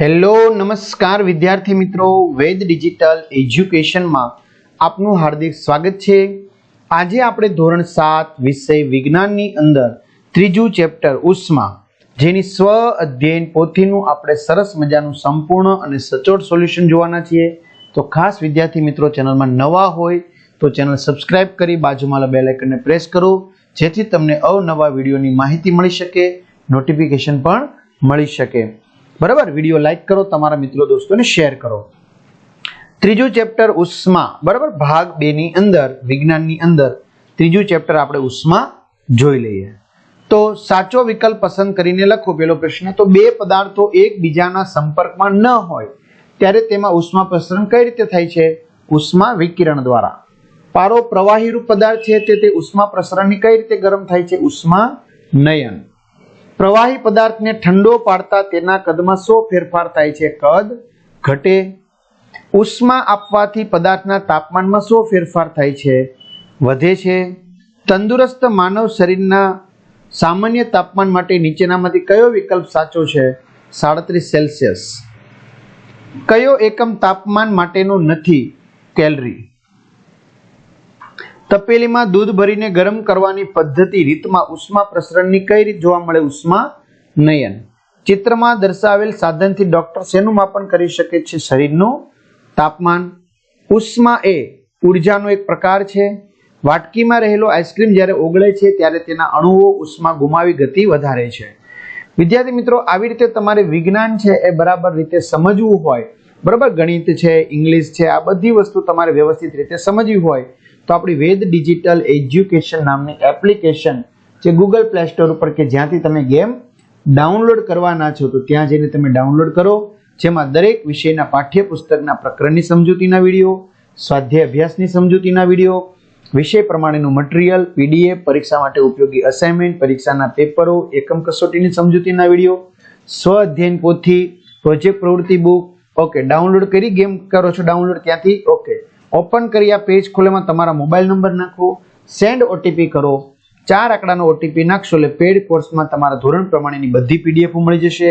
Hello, નમસ્કાર વિદ્યાર્થી મિત્રો, વેદ ડિજિટલ એજ્યુકેશનમાં આપનું હાર્દિક સ્વાગત છે. આજે આપણે ધોરણ સાત વિષય વિજ્ઞાનની અંદર ત્રીજું ચેપ્ટર ઉષ્મા, જેની સ્વ અધ્યયન પોથીનું આપણે સરસ મજાનું સંપૂર્ણ અને સચોટ સોલ્યુશન જોવાના છીએ. તો ખાસ વિદ્યાર્થી મિત્રો, ચેનલમાં નવા હોય તો ચેનલ સબસ્ક્રાઇબ કરી બાજુમાં બેલ આઇકનને પ્રેસ કરો, જેથી તમને અવનવા વિડીયોની માહિતી મળી શકે, નોટિફિકેશન પણ મળી શકે. બરાબર? વીડિયો લાઈક કરો, તમારા મિત્રો દોસ્તોને શેર કરો. ત્રીજું ચેપ્ટર ઉષ્મા. બરાબર? ભાગ બે ની અંદર, વિજ્ઞાનની અંદર. ત્રીજું ચેપ્ટર આપણે ઉષ્મા જોઈ લઈએ. તો સાચો વિકલ્પ પસંદ કરીને લખો પેલો પ્રશ્ન. તો બે પદાર્થો એકબીજાના સંપર્કમાં ન હોય, ત્યારે તેમાં ઉષ્મા પ્રસરણ કઈ રીતે થાય છે? ઉષ્મા વિકિરણ દ્વારા. પારો પ્રવાહી રૂપ પદાર્થ છે તે ઉષ્મા પ્રસરણની કઈ રીતે ગરમ થાય છે? ઉષ્મા નયન. પ્રવાહી પદાર્થને ઠંડો પાડતા તેના કદમાં શો ફેરફાર થાય છે. કદ ઘટે ઉષ્મા આપવાથી પદાર્થના તાપમાનમાં શો ફેરફાર થાય છે. વધે છે તંદુરસ્ત માનવ શરીરના સામાન્ય તાપમાન માટે નીચેનામાંથી કયો વિકલ્પ સાચો છે? સાડત્રીસ સેલ્સિયસ. કયો એકમ તાપમાન માટેનો નથી? કેલરી. તપેલીમાં દૂધ ભરીને ગરમ કરવાની પદ્ધતિ રીતમાં ઉષ્મા પ્રસરણની કઈ રીત જોવા મળે? ઉષ્મા નયન. ચિત્રમાં દર્શાવેલ સાધનથી ડોક્ટર શેનું માપન કરી શકે છે? શરીરનું તાપમાન. ઉષ્મા એ ઉર્જાનો એક પ્રકાર છે. વાટકીમાં રહેલો આઈસ્ક્રીમ જ્યારે ઓગળે છે, ત્યારે તેના અણુઓ ઉષ્મા ગુમાવી ગતિ વધારે છે. વિદ્યાર્થી મિત્રો, આવી રીતે તમારે વિજ્ઞાન છે એ બરાબર રીતે સમજવું હોય બરાબર? ગણિત છે, ઇંગ્લિશ છે, આ બધી વસ્તુ તમારે વ્યવસ્થિત રીતે સમજવી હોય તો આપણી વેદ ડિજિટલ એજ્યુકેશન નામની એપ્લિકેશન જે ગૂગલ પ્લે સ્ટોર ઉપર કે જ્યાંથી તમે ગેમ ડાઉનલોડ કરવાના છો, તો ત્યાં જઈને તમે ડાઉનલોડ કરો. જેમાં દરેક વિષયના પાઠ્યપુસ્તકના પ્રકરણની સમજૂતીના વીડિયો સ્વાધ્યાય અભ્યાસની સમજૂતીના વીડિયો, વિષય પ્રમાણેનું મટીરિયલ, પીડીએફ, પરીક્ષા માટે ઉપયોગી અસાઇનમેન્ટ, પરીક્ષાના પેપરો, એકમ કસોટીની સમજૂતીના વીડિયો, સ્વ અધ્યયન પોથી, પ્રોજેક્ટ પ્રવૃત્તિ બુક ઓકે ડાઉનલોડ કરી ગેમ કરો છો ડાઉનલોડ ત્યાંથી ઓકે. ઓપન કરી આ પેજ ખોલેમાં તમારા મોબાઈલ નંબર નાખો સેન્ડ ઓટીપી કરો ચાર આંકડાનો ઓટીપી નાખશો એટલે પેડ કોર્સમાં તમારા ધોરણ પ્રમાણેની બધી પીડીએફ મળી જશે.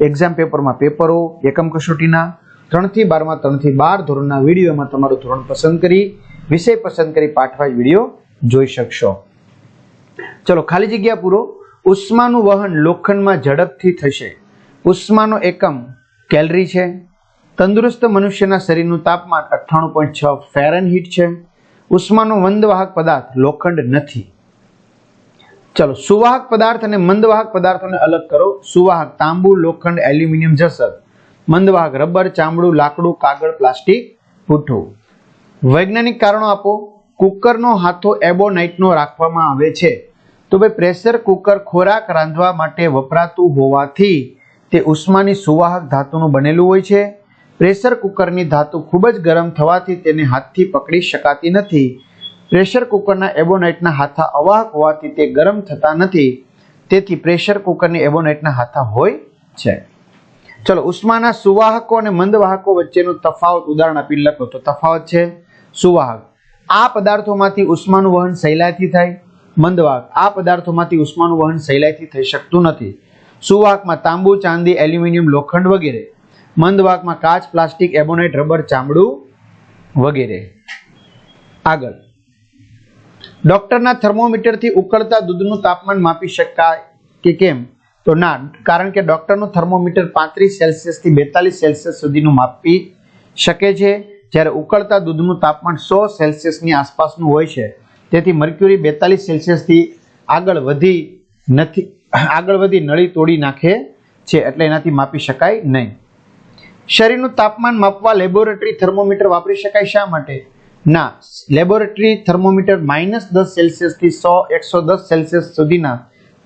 એક્ઝામ પેપરમાં પેપરો એકમ કસોટીના ત્રણથી બારમાં ત્રણથી બાર ધોરણના વિડીયોમાં તમારું ધોરણ પસંદ કરી વિષય પસંદ કરી પાઠવા વીડિયો જોઈ શકશો. ચલો ખાલી જગ્યા પૂરો. ઉષ્માનું વહન લોખંડમાં ઝડપથી થશે. ઉષ્માનો એકમ કેલરી છે. તંદુરસ્ત મનુષ્યના શરીરનું તાપમાન અઠ્ઠાણું પોઈન્ટ છ ફેરનહીટ છે. ઉષ્માનો મંદવાહક પદાર્થ લોખંડ નથી. ચલો, સુવાહક પદાર્થ અને મંદવાહક પદાર્થોને અલગ કરો. સુવાહક તાંબુ, લોખંડ, એલ્યુમિનિયમ, જસર. મંદવાહક રબર, ચામડું, લાકડું, કાગળ, પ્લાસ્ટિક પૂઠું વૈજ્ઞાનિક કારણો આપો. કુકરનો હાથો એબોનાઇટનો રાખવામાં આવે છે. તો ભાઈ, પ્રેશર કુકર ખોરાક રાંધવા માટે વપરાતું હોવાથી તે ઉષ્માની સુવાહક ધાતુનું બનેલું હોય છે. પ્રેશર કુકરની ધાતુ ખૂબ જ ગરમ થવાથી તેને હાથથી પકડી શકાતી નથી. પ્રેશર કુકરના એબોનાઇટના હાથા અવાહક હોવાથી તે ગરમ થતા નથી. તેથી પ્રેશર કુકરની એબોનાઇટના હાથા હોય છે. ચલો, ઉષ્માના સુવાહકો અને મંદવાહકો વચ્ચેનો તફાવત ઉદાહરણ આપી લખો. તો તફાવત છે, સુવાહક. આ પદાર્થોમાંથી ઉષ્માનું વહન સહેલાઈથી થાય. મંદવાહક. આ પદાર્થોમાંથી ઉષ્માનું વહન સહેલાઈથી થઈ શકતું નથી. સુવાહકમાં તાંબુ, ચાંદી, એલ્યુમિનિયમ, લોખંડ વગેરે. મંદવાહકમાં કાચ, પ્લાસ્ટિક, એબોનાઇટ, રબર, ચામડું વગેરે. આગળ. ડોક્ટરના થર્મોમીટરથી ઉકળતા દૂધનું તાપમાન માપી શકાય કે કેમ? તો ના, કારણ કે ડોક્ટરનું થર્મોમીટર પાંત્રીસ સેલ્સિયસથી બેતાલીસ સેલ્સિયસ સુધીનું માપી શકે છે. જ્યારે ઉકળતા દૂધનું તાપમાન સો સેલ્સિયસની આસપાસનું હોય છે. તેથી મર્ક્યુરી બેતાલીસ સેલ્સિયસથી આગળ વધી નથી, આગળ વધી નળી તોડી નાખે છે. એટલે એનાથી માપી શકાય નહીં. શરીરનું તાપમાન માપવા લેબોરેટરી થર્મોમીટર વાપરી શકાય શા માટે? ના, લેબોરેટરી થર્મોમીટર માઇનસ દસ સેલ્સિયસથી સો, એકસો દસ સેલ્સિયસ સુધીના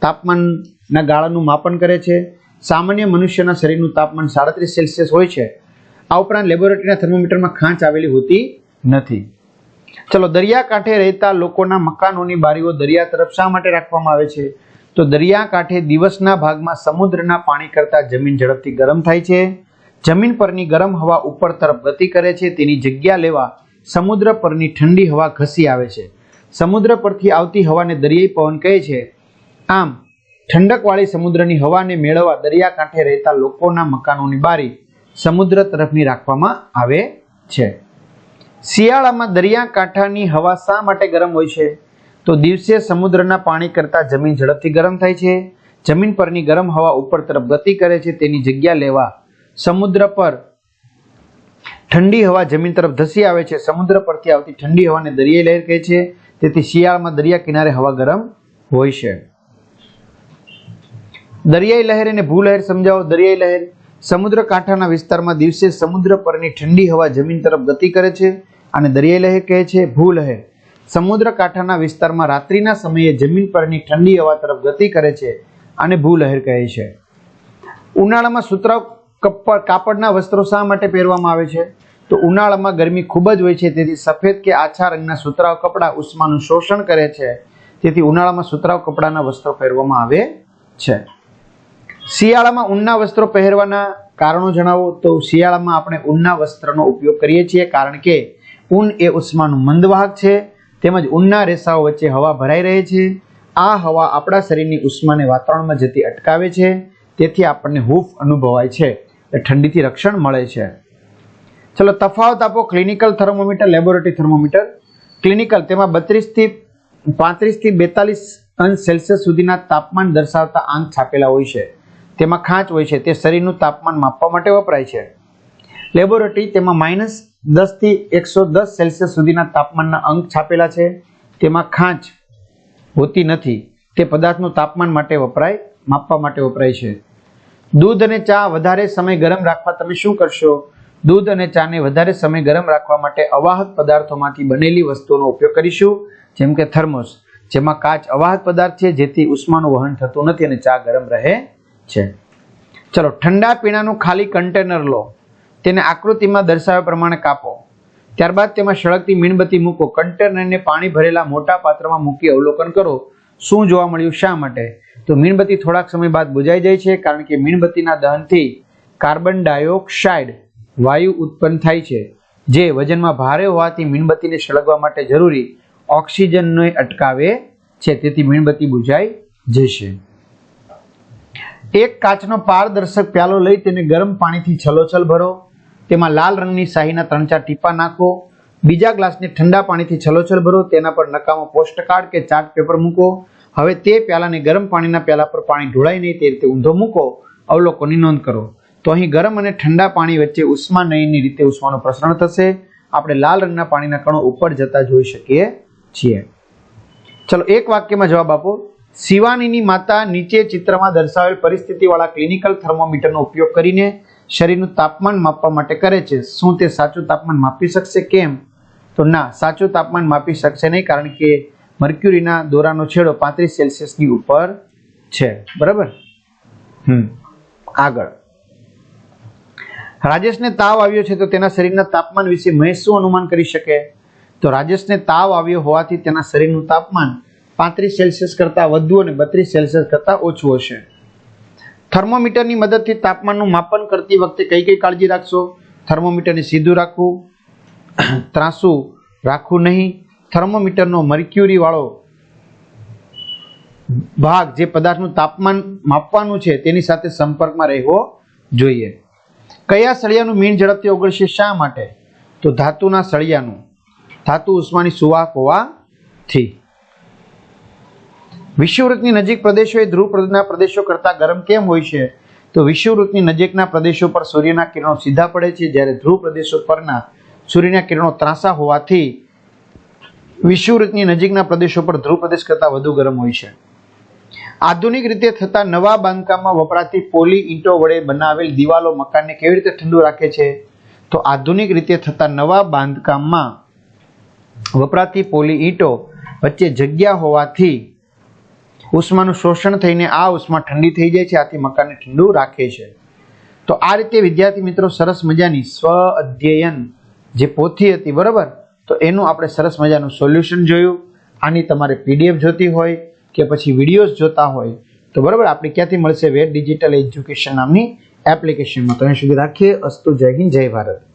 તાપમાનના ગાળાનું માપન કરે છે. સામાન્ય મનુષ્યના શરીરનું તાપમાન સાડત્રીસ સેલ્સિયસ હોય છે. આ ઉપરાંત લેબોરેટરીના થર્મોમીટરમાં ખાંચ આવેલી હોતી નથી. ચલો, દરિયાકાંઠે રહેતા લોકોના મકાનોની બારીઓ દરિયા તરફ શા માટે રાખવામાં આવે છે? તો દરિયાકાંઠે દિવસના ભાગમાં સમુદ્રના પાણી કરતાં જમીન ઝડપથી ગરમ થાય છે. જમીન પરની ગરમ હવા ઉપર તરફ ગતિ કરે છે, તેની જગ્યા લેવા સમુદ્ર પરની ઠંડી હવા ઘસી આવે છે. સમુદ્ર પરથી આવતી હવાને દરિયાઈ પવન કહે છે, આમ, ઠંડકવાળી સમુદ્રની હવાને મેળવવા દરિયાકાંઠે રહેતા લોકોના મકાનોની બારી સમુદ્ર તરફની રાખવામાં આવે છે. શિયાળામાં દરિયાકાંઠાની હવા શા માટે ગરમ હોય છે? તો દિવસે સમુદ્રના પાણી કરતાં જમીન ઝડપથી ગરમ થાય છે. જમીન પરની ગરમ હવા ઉપર તરફ ગતિ કરે છે, તેની જગ્યા લેવા સમુદ્ર પર ઠંડી હવા જમીન તરફ ધસી આવે છે. સમુદ્ર પરથી આવતી ઠંડી હવાને દરિયાઈ લહેર કહે છે. તેથી શિયાળામાં દરિયા કિનારે હવા ગરમ હોય છે. દરિયાઈ લહેર અને ભૂલહેર સમજાવો. દરિયાઈ લહેર સમુદ્ર કાંઠાના વિસ્તારમાં દિવસે સમુદ્ર પરની ઠંડી હવા જમીન તરફ ગતિ કરે છે અને દરિયાઈ લહેર કહે છે ભૂલહેર સમુદ્ર કાંઠાના વિસ્તારમાં રાત્રિના સમયે જમીન પરની ઠંડી હવા તરફ ગતિ કરે છે અને ભૂલહેર કહે છે. ઉનાળામાં સુતરાઉ કપ્પ- કાપડના વસ્ત્રો શા માટે પહેરવામાં આવે છે? તો ઉનાળામાં ગરમી ખૂબ જ હોય છે, તેથી સફેદ કે આછા રંગના સુતરાઉ કપડાં ઉષ્માનું શોષણ કરે છે. તેથી ઉનાળામાં સુતરાઉ કપડાના વસ્ત્રો પહેરવામાં આવે છે. શિયાળામાં ઊનના વસ્ત્રો પહેરવાના કારણો જણાવો. તો શિયાળામાં આપણે ઊનના વસ્ત્રનો ઉપયોગ કરીએ છીએ, કારણ કે ઊન એ ઉષ્માનું મંદવાહક છે. તેમજ ઊનના રેસાઓ વચ્ચે હવા ભરાઈ રહે છે. આ હવા આપણા શરીરની ઉષ્માને વાતાવરણમાં જતી અટકાવે છે. તેથી આપણને હૂફ અનુભવાય છે. એટલે ઠંડીથી રક્ષણ મળે છે. ચલો, તફાવત આપો. Clinical thermometer laboratory thermometer clinical તેમાં બત્રીસથી પાંત્રીસથી બેતાલીસ અંશ સેલ્સિયસ સુધીના તાપમાન દર્શાવતા આંક છાપેલા હોય છે. તેમાં ખાંચ હોય છે. તે શરીરનું તાપમાન માપવા માટે વપરાય છે. લેબોરેટરી તેમાં માઇનસ દસથી એકસો દસ સેલ્સિયસ સુધીના તાપમાનના અંક છાપેલા છે. તેમાં ખાંચ હોતી નથી. તે પદાર્થનું તાપમાન માટે વપરાય, માપવા માટે વપરાય છે. દૂધ અને ચા વધારે સમય ગરમ રાખવા તમે શું કરશો? દૂધ અને ચાને વધારે સમય ગરમ રાખવા માટે અવાહક પદાર્થોમાંથી બનેલી વસ્તુઓનો ઉપયોગ કરીશું, જેમ કે થર્મોસ, જેમાં કાચ અવાહક પદાર્થ છે, જેથી ઉષ્માનું વહન થતું નથી અને ચા ગરમ રહે છે. ચલો, ઠંડા પીણાનું ખાલી કન્ટેનર લો. તેને આકૃતિમાં દર્શાવ્યા પ્રમાણે કાપો. ત્યારબાદ તેમાં સળગતી મીણબત્તી મૂકો. કન્ટેનરને પાણી ભરેલા મોટા પાત્રમાં મૂકી અવલોકન કરો. શું જોવા મળ્યું, શા માટે? તો મીણબત્તી થોડાક સમય બાદ બુજાઈ જાય છે, કારણ કે મીણબત્તીના દહનથી કાર્બન ડાયોક્સાઇડ વાયુ ઉત્પન્ન થાય છે, જે વજનમાં ભારે હોવાથી મીણબત્તીને સળગવા માટે જરૂરી ઓક્સિજનને અટકાવે છે. તેથી મીણબત્તી બુજાઈ જશે. એક કાચનો પારદર્શક પ્યાલો લઈ તેને ગરમ પાણીથી છલોછલ ભરો. તેમાં લાલ રંગની શાહીના ત્રણ ચાર ટીપા નાખો. બીજા ગ્લાસને ઠંડા પાણીથી છલોછલ ભરો, તેના પર નકામો પોસ્ટકાર્ડ કે ચાર્ટ પેપર મૂકો. હવે તે પ્યાલાને ગરમ પાણીના પ્યાલા પર પાણી ઢોળાય નહીં, તે રીતે ઊંધો મૂકો, અવલોકનની નોંધ કરો. તો અહીં ગરમ અને ઠંડા પાણી વચ્ચે ઉષ્મા નયનની રીતે ઉષ્માનું પ્રસરણ થશે. આપણે લાલ રંગના પાણીના કણો ઉપર જતા જોઈ શકીએ છીએ. ચલો, એક વાક્યમાં જવાબ આપો. શિવાનીની માતા નીચે ચિત્રમાં દર્શાવેલ પરિસ્થિતિવાળા ક્લિનિકલ થર્મોમીટરનો ઉપયોગ કરીને શરીરનું તાપમાન માપવા માટે કરે છે. શું તે સાચું તાપમાન માપી શકશે? કેમ? તો ના સાચું તાપમાન માપી શકશે નહીં કારણ કે મર્ક્યુરીના દોરાનો છેડો પાંત્રીસ સેલ્સિયસની ઉપર છે. બરાબર? હમ. આગળ. રાજેશને તાવ આવ્યો છે તો તેના શરીરના તાપમાન વિશે મહેશ શું અનુમાન કરી શકે? તો રાજેશને તાવ આવ્યો હોવાથી તેના શરીરનું તાપમાન પાંત્રીસ સેલ્સિયસ કરતાં વધુ અને બત્રીસ સેલ્સિયસ કરતાં ઓછું હશે. થર્મોમીટરની મદદથી તાપમાનનું માપન કરતી વખતે કઈ કઈ કાળજી રાખશો? થર્મોમીટરને સીધું રાખવું ત્રાસું રાખવું નહીં. થર્મોમીટરનો મર્ક્યુરીવાળો ભાગ જે પદાર્થનું તાપમાન માપવાનું છે, તેની સાથે સંપર્કમાં રહેવો જોઈએ. કયા સળિયાનું મીણ ઝડપથી ઓગળશે શા માટે? તો ધાતુના સળિયાનું. ધાતુ ઉષ્માની સુવાહક હોવાથી. વિષુવવૃત્તની નજીક પ્રદેશો એ ધ્રુવના પ્રદેશો કરતાં ગરમ કેમ હોય છે? તો વિષુવવૃત્તની નજીકના પ્રદેશો પર સૂર્યના કિરણો સીધા પડે છે, જ્યારે ધ્રુવ પ્રદેશો પરના સૂર્યના કિરણો ત્રાંસા હોવાથી વિષુવવૃત્તની નજીકના પ્રદેશો પર ધ્રુવ પ્રદેશ કરતાં વધુ ગરમ હોય છે. આધુનિક રીતે થતા નવા બાંધકામમાં વપરાતી પોલી ઈંટો વડે બનાવેલ દિવાલો મકાનને કેવી રીતે ઠંડુ રાખે છે? તો આધુનિક રીતે થતા નવા બાંધકામમાં વપરાતી પોલી ઈંટો વચ્ચે જગ્યા હોવાથી ઉષ્માનું શોષણ થઈને આ ઉષ્મા ઠંડી થઈ જાય છે, આથી મકાનને ઠંડુ રાખે છે. તો આ રીતે વિદ્યાર્થી મિત્રો સરસ મજાની સ્વ અધ્યયન જે પોથી હતી, બરાબર? તો એનું આપણે સરસ મજાનું સોલ્યુશન જોયું. આની તમારે પીડીએફ જોતી હોય કે પછી વિડીયોઝ જોતા હોય, તો બરાબર, આપણે ક્યાંથી મળશે વેટ ડિજિટલ એજ્યુકેશન નામની એપ્લિકેશનમાં. તો અહીં સુધી રાખીએ. અસ્તુ જય હિન્દ, જય ભારત.